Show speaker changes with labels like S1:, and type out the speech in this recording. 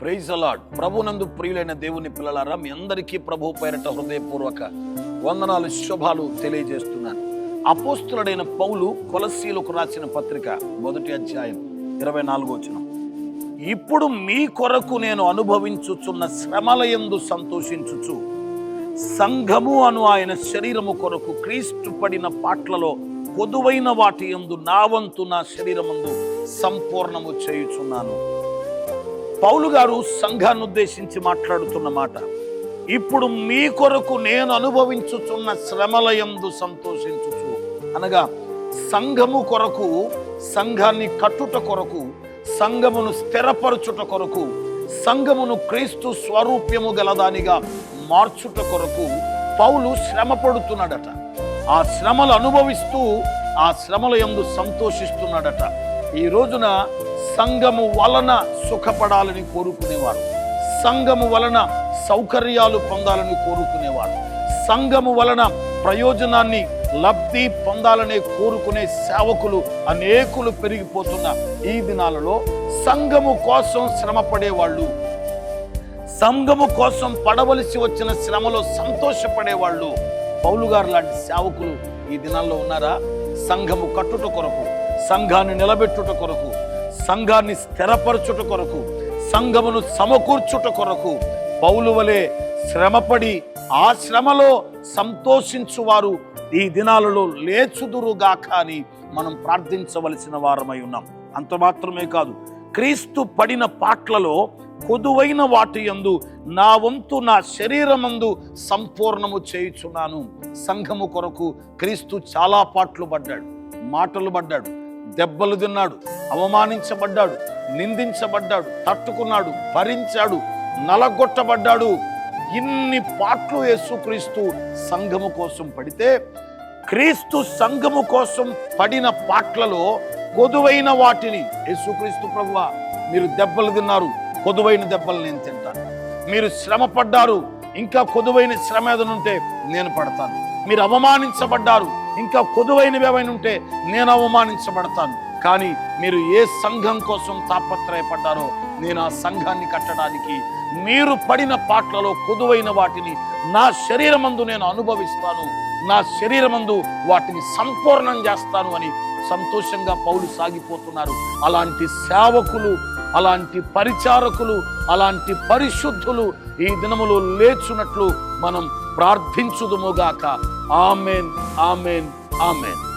S1: Praise అలాడ్ ప్రభునందు ప్రియులైన దేవుని పిల్లలారా మీ అందరికీ ప్రభు పేరట హృదయపూర్వక వందనాలు శుభాలు తెలియజేస్తున్నాను. అపోస్తులుడైన పౌలు కొలసీలకు రాసిన పత్రిక మొదటి అధ్యాయం ఇరవై నాలుగో వచనం. ఇప్పుడు మీ కొరకు నేను అనుభవించుచున్న శ్రమల ఎందు సంతోషించుచు సంఘము అను ఆయన శరీరము కొరకు క్రీస్తు పడిన పాటలలో కొదువైన వాటి యందు నా వంతు నా శరీరమందు సంపూర్ణము చేయుచున్నాను. పౌలు గారు సంఘాన్ని ఉద్దేశించి మాట్లాడుతున్న మాట ఇప్పుడు మీ కొరకు నేను అనుభవించుచున్న శ్రమలయందు సంతోషించుచు. అనగా సంఘము కొరకు సంఘాన్ని కట్టుట కొరకు సంఘమును స్థిరపరచుట కొరకు సంఘమును క్రీస్తు స్వరూప్యము గలదానిగా మార్చుట కొరకు పౌలు శ్రమ పడుతున్నాడట ఆ శ్రమలు అనుభవిస్తూ ఆ శ్రమల ఎందు సంతోషిస్తున్నాడట. ఈ రోజున సంఘము వలన సుఖపడాలని కోరుకునేవారు. సంఘము వలన సౌకర్యాలు పొందాలని కోరుకునేవారు. సంఘము వలన ప్రయోజనాన్ని లబ్ధి పొందాలనే కోరుకునే సేవకులు అనేకులు పెరిగిపోతున్న ఈ దినాలలో సంఘము కోసం శ్రమ పడేవాళ్ళు సంఘము కోసం పడవలసి వచ్చిన శ్రమలో సంతోషపడేవాళ్ళు పౌలు గారు లాంటి సేవకులు ఈ దినాల్లో ఉన్నారా? సంఘము కట్టుట కొరకు సంఘాన్ని నిలబెట్టుట కొరకు సంఘాన్ని స్థిరపరచుట కొరకు సంఘమును సమకూర్చుట కొరకు పౌలు వలె శ్రమపడి ఆ శ్రమలో సంతోషించువారు ఈ దినాలలో లేచుదురుగా కానీ మనం ప్రార్థించవలసిన వారమై ఉన్నాం. అంత మాత్రమే కాదు క్రీస్తు పడిన పాట్లలో కొదువైన వాటి యందు నా వంతు నా శరీరమందు సంపూర్ణము చేయుచున్నాను. సంఘము కొరకు క్రీస్తు చాలా పాటలు పడ్డాడు మాటలు పడ్డాడు దెబ్బలు తిన్నాడు అవమానించబడ్డాడు నిందించబడ్డాడు తట్టుకున్నాడు భరించాడు నలగొట్టబడ్డాడు. ఇన్ని పాటలు యేసుక్రీస్తు సంఘము కోసం పడితే క్రీస్తు సంఘము కోసం పడిన పాటలలో కొదువైన వాటిని యేసుక్రీస్తు ప్రభువా మీరు దెబ్బలు తిన్నారు కొదువైన దెబ్బలు నేను తింటాను. మీరు శ్రమ పడ్డారు ఇంకా కొదువైన శ్రమ ఏదైనా ఉంటే నేను పడతాను. మీరు అవమానించబడ్డారు ఇంకా కొదువైనవి ఏవైనా ఉంటే నేను అవమానించబడతాను. కానీ మీరు ఏ సంఘం కోసం తాపత్రయపడ్డారో నేను ఆ సంఘాన్ని కట్టడానికి మీరు పడిన పాటలలో కొదువైన వాటిని నా శరీరమందు నేను అనుభవిస్తాను. నా శరీరమందు వాటిని సంపూర్ణం చేస్తాను అని సంతోషంగా పౌలు సాగిపోతున్నారు. అలాంటి సేవకులు అలాంటి పరిచారకులు అలాంటి పరిశుద్ధులు ఈ దినములో లేచున్నట్లు మనం ప్రార్థించుదుముగాక. Amen amen amen.